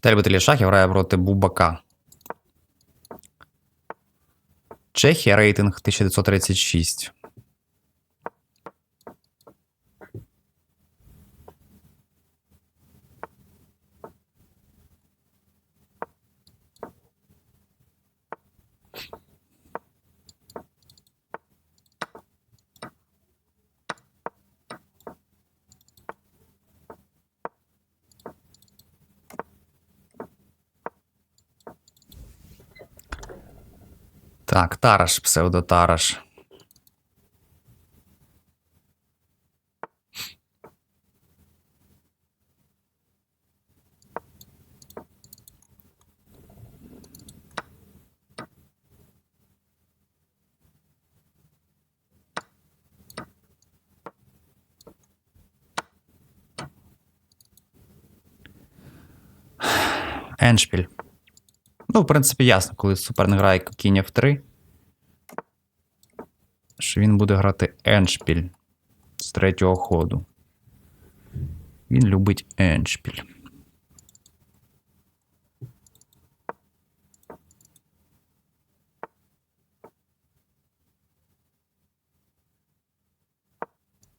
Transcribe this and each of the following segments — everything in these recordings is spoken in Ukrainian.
Та любителі шахів грає проти Бубака. Чехія рейтинг 1936. Так, Тараш, псевдотараш. Еншпіль. Ну, в принципі, ясно, коли суперник грає кінь F3, що він буде грати Еншпіль з третього ходу. Він любить Еншпіль.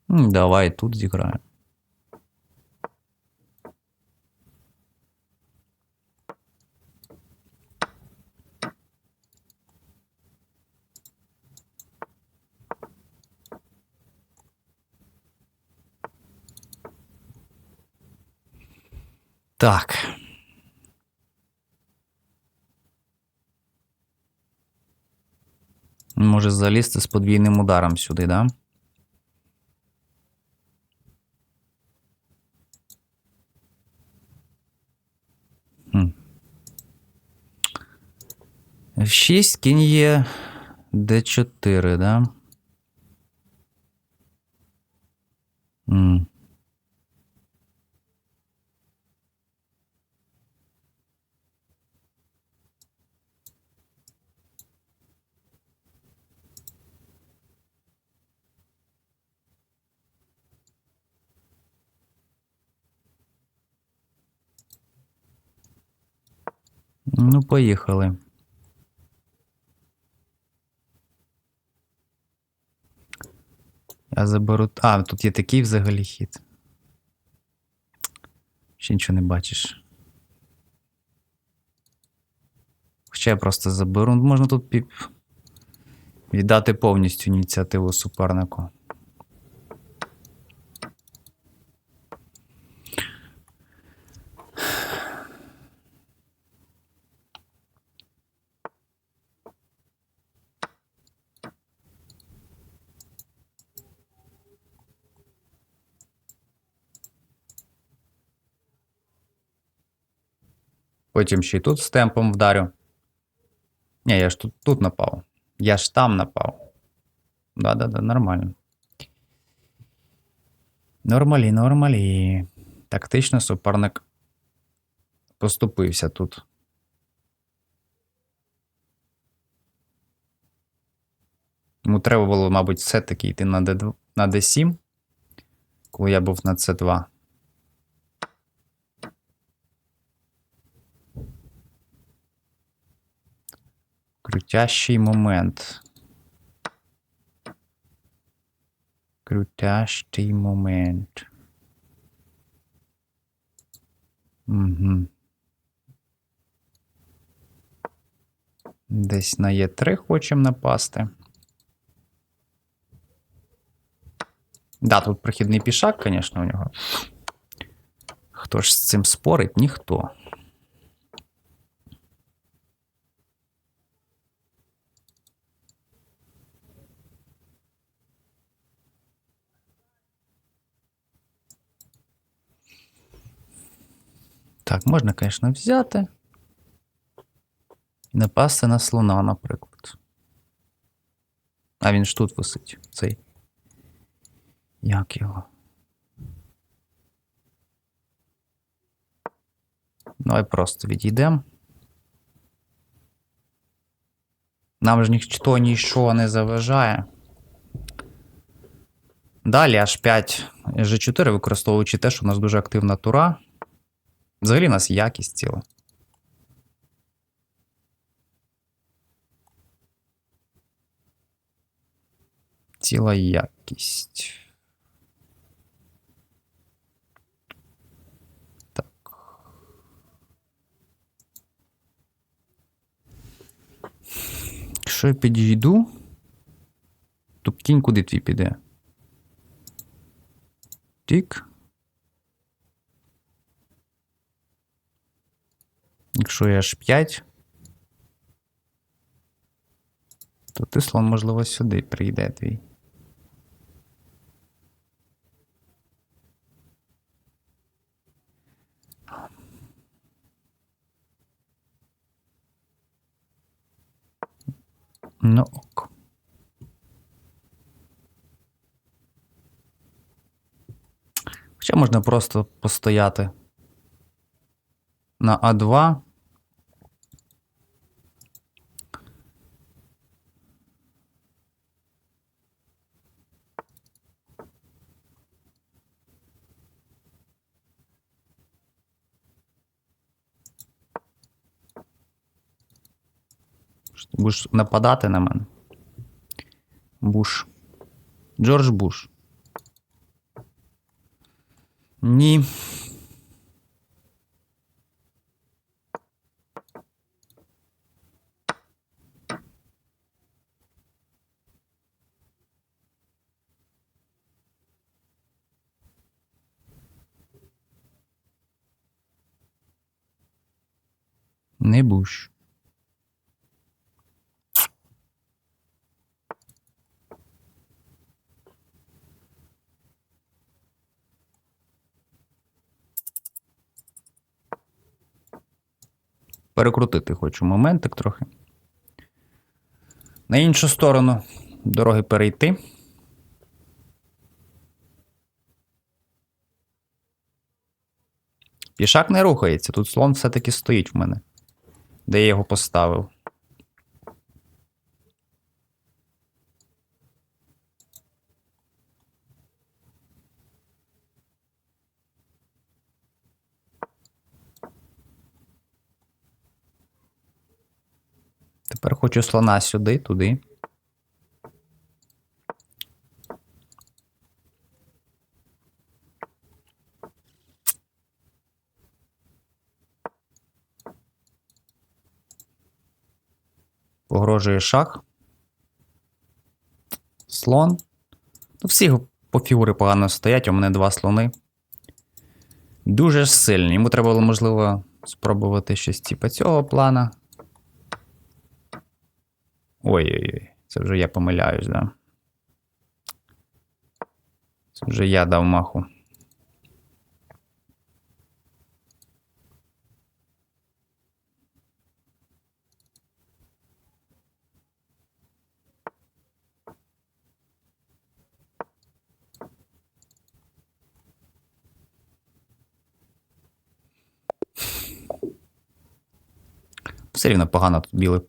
Давай тут зіграємо. Так. Може залізти з подвійним ударом сюди, да? F6, кінь є D4, да? Ну, поїхали. Я заберу. А, тут є такий взагалі хід. Ще нічого не бачиш. Хоча я просто заберу. Можна тут піп... віддати повністю ініціативу супернику. Потім ще й тут з темпом вдарю. Ні, я ж тут, тут напав. Я ж там напав. Да-да-да, нормально. Нормалі, нормалі. Тактично суперник поступився тут. Йому треба було, мабуть, все-таки йти на, D2, на D7, коли я був на C2. Крутящий момент. Крутящий момент. Угу. Десь на Е3 хочемо напасти. Да, тут прохідний пішак, звісно, у нього. Хто ж з цим спорить? Ніхто. Так, можна, звісно, взяти. І напасти на слона, наприклад. А він ж тут висить, цей. Як його? Давай просто відійдемо. Нам ж ніхто нічого не заважає. Далі H5, G4, використовуючи те, що у нас дуже активна тура. Взагалі у нас якість ціла. Ціла якість. Так. Якщо я підійду, то кінь куди твій піде? Тік. Якщо аж 5, то ти слон, можливо, сюди прийде твій. Ну ок. Хоча можна просто постояти на А2. Будеш нападати на мене. Буш. Джордж Буш. Ні. Не буш. Перекрутити хочу моментик трохи. На іншу сторону дороги перейти. Пішак не рухається. Тут слон все-таки стоїть в мене. Де я його поставив. Тепер хочу слона сюди, туди. Погрожує шах. Слон. Ну, всі по фігури погано стоять, у мене два слони. Дуже сильні. Йому треба було, можливо, спробувати щось типу цього плана. Ой-ой-ой, це вже я помиляюсь, да? Це вже я дав маху. Все рівно погано тут білий.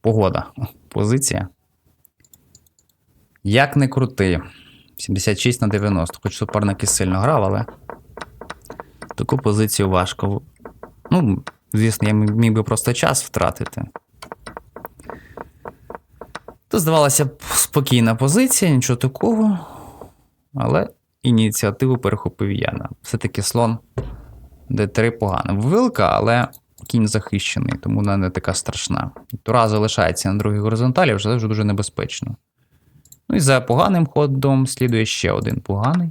Погода. Позиція. Як не крути. 76 на 90. Хоч суперник і сильно грав, але таку позицію важко. Ну, звісно, я міг би просто час втратити. То здавалося б спокійна позиція, нічого такого. Але ініціативу перехопив я. Все-таки слон D3 погано. Вилка, але кінь захищений, тому вона не така страшна. Тура залишається на другій горизонталі, вже вже дуже небезпечно. Ну і за поганим ходом слідує ще один поганий.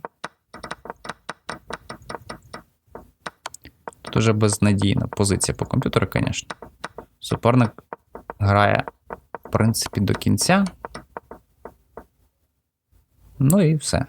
Тут уже безнадійна позиція по комп'ютеру, звісно. Суперник грає, в принципі, до кінця. Ну і все.